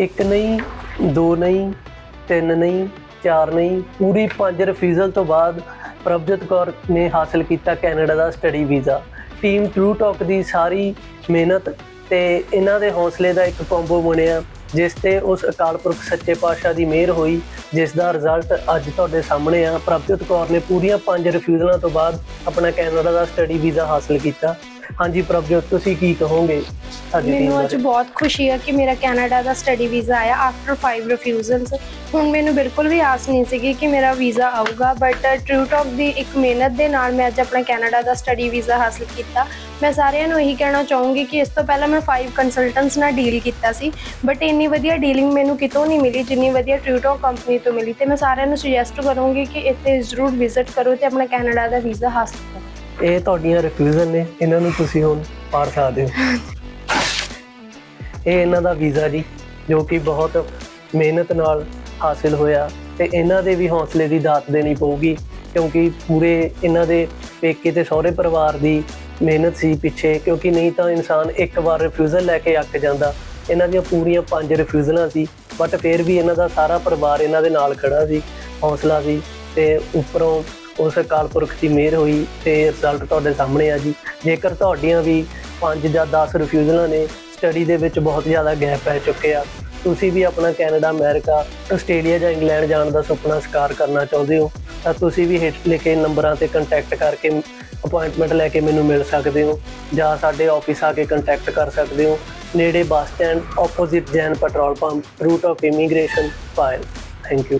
ਇੱਕ ਨਹੀਂ, ਦੋ ਨਹੀਂ, ਤਿੰਨ ਨਹੀਂ, ਚਾਰ ਨਹੀਂ। ਪੂਰੀ ਪੰਜ ਰਿਫਿਊਜ਼ਲ ਤੋਂ ਬਾਅਦ ਪ੍ਰਭਜੋਤ ਕੌਰ ਨੇ ਹਾਸਲ ਕੀਤਾ ਕੈਨੇਡਾ ਦਾ study visa team true talk ਦੀ ਸਾਰੀ ਮਿਹਨਤ ਤੇ ਇਹਨਾਂ ਦੇ ਹੌਸਲੇ ਦਾ ਇੱਕ ਕੰਬੋ ਬਣਿਆ, ਜਿਸ ਤੇ ਉਸ ਅਕਾਲ ਪੁਰਖ ਸੱਚੇ ਪਾਤਸ਼ਾਹ ਦੀ ਮਿਹਰ ਹੋਈ, ਜਿਸ ਦਾ ਰਿਜ਼ਲਟ ਅੱਜ ਤੁਹਾਡੇ ਸਾਹਮਣੇ ਆ। ਪ੍ਰਭਜੋਤ ਕੌਰ ਨੇ ਪੂਰੀਆਂ ਪੰਜ ਰਿਫਿਊਜ਼ਲਾਂ ਤੋਂ ਬਾਅਦ ਆਪਣਾ ਕੈਨੇਡਾ ਦਾ ਸਟੱਡੀ ਵੀਜ਼ਾ ਹਾਸਲ ਕੀਤਾ। ਹਾਂਜੀ ਪ੍ਰਭਜੋਤ, ਤੁਸੀਂ ਕੀ ਕਹੋਗੇ? ਸਾਡੀ ਟੀਮ ਮੈਨੂੰ ਅੱਜ ਬਾਰੇ। ਬਹੁਤ ਖੁਸ਼ੀ ਹੈ ਕਿ ਮੇਰਾ ਕੈਨੇਡਾ ਦਾ ਸਟੱਡੀ ਵੀਜ਼ਾ ਆਇਆ ਆਫਟਰ 5 ਰਿਫਿਊਜ਼ਲਸ ਹੁਣ ਮੈਨੂੰ ਬਿਲਕੁਲ ਵੀ ਆਸ ਨਹੀਂ ਸੀਗੀ ਕਿ ਮੇਰਾ ਵੀਜ਼ਾ ਆਊਗਾ ਬਟ ਟਰੂ ਟਾਕ ਦੀ ਇੱਕ ਮਿਹਨਤ ਦੇ ਨਾਲ ਮੈਂ ਅੱਜ ਆਪਣਾ ਕੈਨੇਡਾ ਦਾ ਸਟੱਡੀ ਵੀਜ਼ਾ ਹਾਸਲ ਕੀਤਾ। ਮੈਂ ਸਾਰਿਆਂ ਨੂੰ ਇਹੀ ਕਹਿਣਾ ਚਾਹੂੰਗੀ ਕਿ ਇਸ ਤੋਂ ਪਹਿਲਾਂ ਮੈਂ 5 ਕੰਸਲਟੈਂਟਸ ਨਾਲ ਡੀਲ ਕੀਤਾ ਸੀ ਬਟ ਇੰਨੀ ਵਧੀਆ ਡੀਲਿੰਗ ਮੈਨੂੰ ਕਿਤੋਂ ਨਹੀਂ ਮਿਲੀ ਜਿੰਨੀ ਵਧੀਆ ਟਰੂ ਟਾਕ ਕੰਪਨੀ ਤੋਂ ਮਿਲੀ। ਤੇ ਮੈਂ ਸਾਰਿਆਂ ਨੂੰ ਸੁਜੈਸਟ ਕਰੂੰਗੀ ਕਿ ਇੱਥੇ ਜ਼ਰੂਰ ਵਿਜ਼ਿਟ ਕਰੋ ਤੇ ਆਪਣਾ ਕੈਨੇਡਾ ਦਾ ਵੀਜ਼ਾ ਹਾਸਲ ਕਰੋ। ਇਹ ਤੁਹਾਡੀਆਂ ਰਿਫਿਊਜ਼ਲ ਨੇ ਇਹਨਾਂ ਨੂੰ ਤੁਸੀਂ ਹੁਣ ਪਾੜ ਸਕਦੇ ਹੋ ਇਹ ਇਹਨਾਂ ਦਾ ਵੀਜ਼ਾ ਜੀ, ਜੋ ਕਿ ਬਹੁਤ ਮਿਹਨਤ ਨਾਲ ਹਾਸਿਲ ਹੋਇਆ ਤੇ ਇਹਨਾਂ ਦੇ ਵੀ ਹੌਸਲੇ ਦੀ ਦਾਤ ਦੇਣੀ ਪਊਗੀ, ਕਿਉਂਕਿ ਪੂਰੇ ਇਹਨਾਂ ਦੇ ਪੇਕੇ ਤੇ ਸਹੁਰੇ ਪਰਿਵਾਰ ਦੀ ਮਿਹਨਤ ਸੀ ਪਿੱਛੇ, ਕਿਉਂਕਿ ਨਹੀਂ ਤਾਂ ਇਨਸਾਨ ਇੱਕ ਵਾਰ ਰਿਫਿਊਜ਼ਲ ਲੈ ਕੇ ਅੱਕ ਜਾਂਦਾ। ਇਹਨਾਂ ਦੀਆਂ ਪੂਰੀਆਂ ਪੰਜ ਰਿਫਿਊਜ਼ਲਾਂ ਸੀ ਬਟ ਫਿਰ ਵੀ ਇਹਨਾਂ ਦਾ ਸਾਰਾ ਪਰਿਵਾਰ ਇਹਨਾਂ ਦੇ ਨਾਲ ਖੜਾ ਸੀ, ਹੌਸਲਾ ਸੀ ਤੇ ਉੱਪਰੋਂ ਉਸ ਅਕਾਲ ਪੁਰਖ ਦੀ ਮਿਹਰ ਹੋਈ ਤੇ ਰਿਜ਼ਲਟ ਤੁਹਾਡੇ ਸਾਹਮਣੇ ਆ ਜੀ। ਜੇਕਰ ਤੁਹਾਡੀਆਂ ਵੀ 5 ਜਾਂ 10 ਰਿਫਿਊਜ਼ਲਾਂ ਨੇ ਸਟੱਡੀ ਦੇ ਵਿੱਚ ਬਹੁਤ ਜ਼ਿਆਦਾ ਗੈਪ ਪੈ ਚੁੱਕੇ ਆ। ਤੁਸੀਂ ਵੀ ਆਪਣਾ ਕੈਨੇਡਾ, ਅਮਰੀਕਾ, ਆਸਟ੍ਰੇਲੀਆ ਜਾਂ ਇੰਗਲੈਂਡ ਜਾਣ ਦਾ ਸੁਪਨਾ ਸਾਕਾਰ ਕਰਨਾ ਚਾਹੁੰਦੇ ਹੋ, ਤਾਂ ਤੁਸੀਂ ਵੀ ਹੇਠ ਲਿਖੇ ਨੰਬਰਾਂ ਤੇ ਕੰਟੈਕਟ ਕਰਕੇ ਅਪਾਇੰਟਮੈਂਟ ਲੈ ਕੇ ਮੈਨੂੰ ਮਿਲ ਸਕਦੇ ਹੋ ਜਾਂ ਸਾਡੇ ਆਫਿਸ ਆ ਕੇ ਕੰਟੈਕਟ ਕਰ ਸਕਦੇ ਹੋ। ਨੇੜੇ bus stand opposite Jain petrol pump route of immigration file thank you